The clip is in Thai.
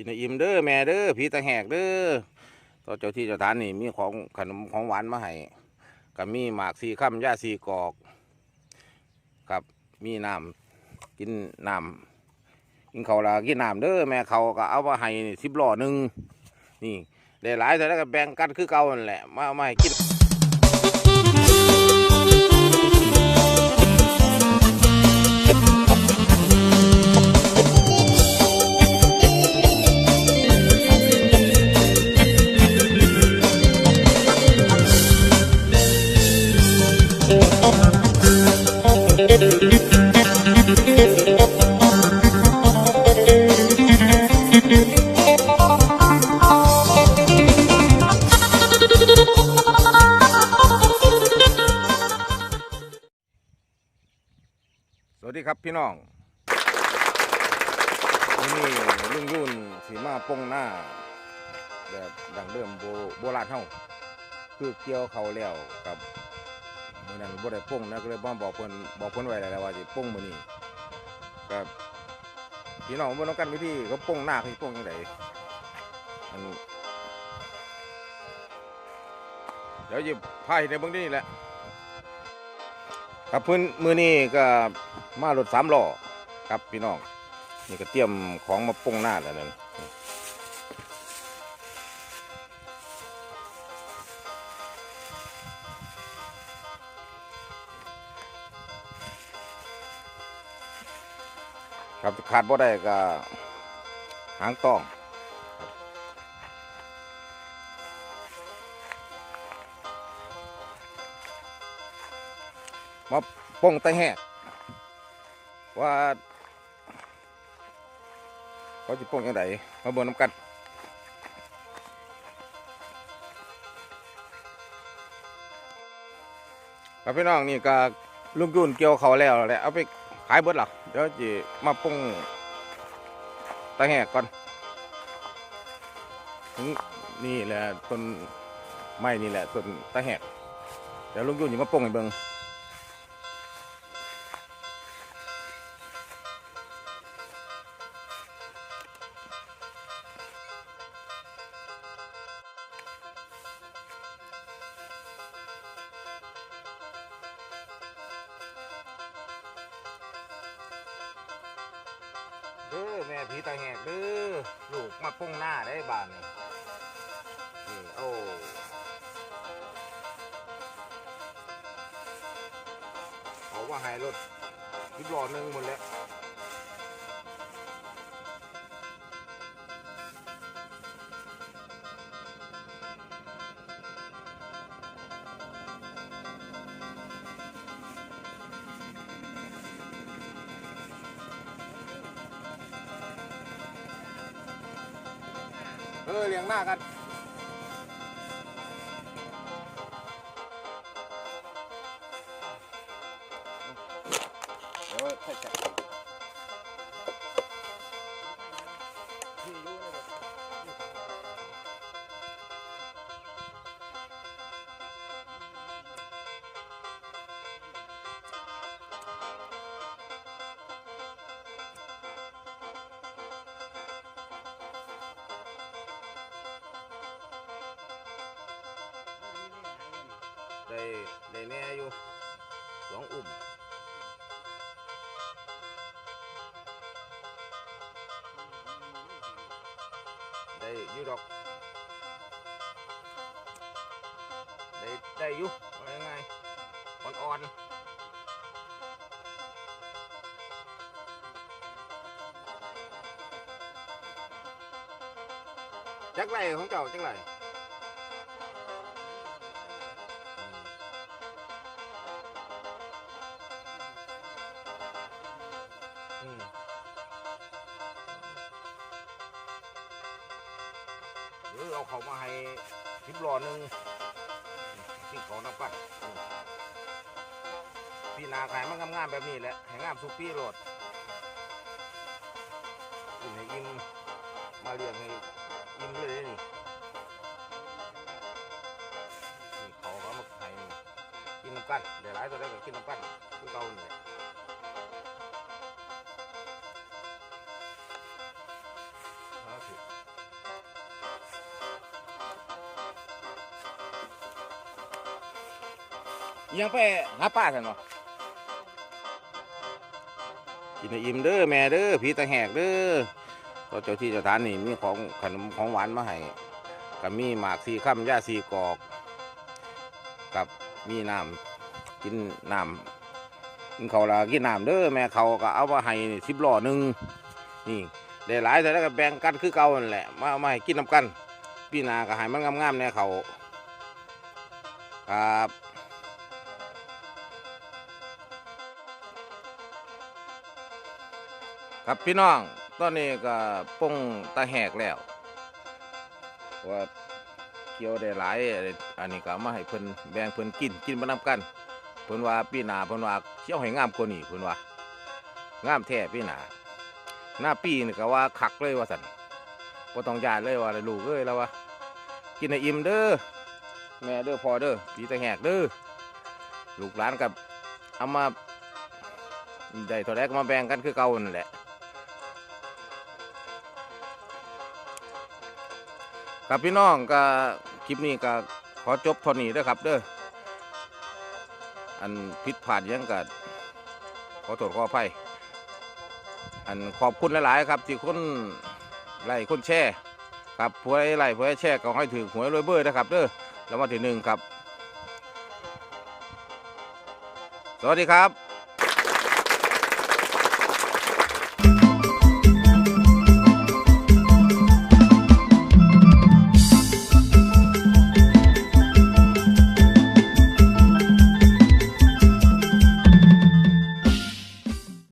กินให้อิ่มเด้อแม่เด้อผีตาแหกเด้อต่อเจ้าที่เจ้าทานนี่มีของขนมของหวานมาให้กับมีหมากสีค่ำย่าสีกอกกับมีน้ำกินน้ำกินเขาละกินน้ำเด้อแม่เขาก็เอามาให้สิบล้อหนึ่งนี่ได้หลายแต่แล้วก็แบ่งกันคือเก่านั่นแหละมาเอามาให้กิน สวัสดีครับพี่น้องวันนี้ลุงยุ่นสีมาปงหน้า แบบดังเดิมโบโบราณเฮาคือเกี่ยวเขาแล้วกับ มื้อนั้นบ่ได้ป้งนะก็เลยบ่บอกเพิ่นบอกเพิ่นไว้แล้วว่าสิป้งมื้อนี้กับพี่น้องบ่ต้องกันวิธีเขาปงหน้าเขาสิปงจังไดอันเดี๋ยวหยิบพายในเบิ่งนี่แหละครับเพื่อนมือนี้ก็มารถสามล้อครับพี่น้องนี่ก็เตรียมของมาปรุงหน้าแล้วนั่น ครับขาดบ่ได้ก็หางต้องมาปรุงไตแหกว่าเขาจะปรุงยังไงมาเบิ่งน้ำกันครับพี่น้องนี่ก็ลุงยุ่นเกี่ยวเขาแล้วแหละเอาไปขายเบิดหรอ เดี๋ยวจะมาปรุงตะแหกก่อน นี่แหละต้นไม้นี่แหละต้นตะแหกเดี๋ยวลุงยุ่นจะมาปรุงให้เบิ่ง เด้อแม่ผีตาแหกเด้อลูกมาปงหน้าได้บานนี่นี่โอ้เขาว่าหายรถทิบล้อหนึ่งหมดแล้ว เออเลี้ยงหน้ากัน ได้ได้แน่อยู่สองอุ่มได้อยู่ดอกได้ได้อยู่ว่ายังไงอ่อนๆจักไรของเจ้าจักไร หรือเอาเขามาให้ทิปรอหนึ่งสิ่งของน้ำปั้นพี่นาขายมันงามๆแบบนี้แหละให้งามสุปี้โรดกินให้อิ่มมาเลี้ยงให้อิ่มเลยนี่นี่เขาเขามาให้กินน้ำกันเดี๋ยวหลายตัวได้ก็กินน้ำกันคือเก่านี่แหละเอา ยังไปหาป้าสันวะกินให้อิ่มเด้อแม่เด้อผีตาแหกเด้อต่อเจ้าที่เจ้าทานนี่มีของขนมของหวานมาให้กับมีหมากสีข้ามย่าสีกอก กับมีน้ำกินน้ำกินเขาวละกินน้ำเด้อแม่เขาก็เอามาให้สิบล้อหนึ่งนี่ได้หลายแต่แล้วก็แบ่งกันคือเก่านั่นแหละมาเอามาให้กินน้ำกัน พี่นาก็ให้มันงามๆแน่เขาครับ ครับพี่น้องตอนนี้ก็ป้งตาแหกแล้วว่าเกี่ยวได้หลายอันนี้ก็มาให้เพิ่นแบ่งเพิ่นกินกินมานำกันเพิ่นว่าพี่นาเพิ่นว่าเชี่ยวให้งามกว่านี้เพิ่นว่างามแท้พี่นาหน้าปีนี่ก็ว่าคักเลยว่าสันบ่ต้องยานเลยว่าลูกเอ้ยแล้วว่ากินให้อิ่มเด้อแม่เด้อพ่อเด้อพี่ตาแหกเด้อลูกหลานกับเอามาได้เท่าไรก็มาแบ่งกันคือเก่านั่นแหละ ครับพี่น้องก็คลิปนี้ก็ขอจบเท่านี้เด้อครับเด้ออันผิดพลาดยังกัขอโทษขออภัยอันขอบคุณหลาย ๆ ครับ ที่คนไล่คนแช่ครับผู้ใดไล่ผู้ใดแช่ก็ให้ถือหวยรวยเบอร์นะครับเด้อแล้วมาที่หนึ่งครับ สวัสดีครับ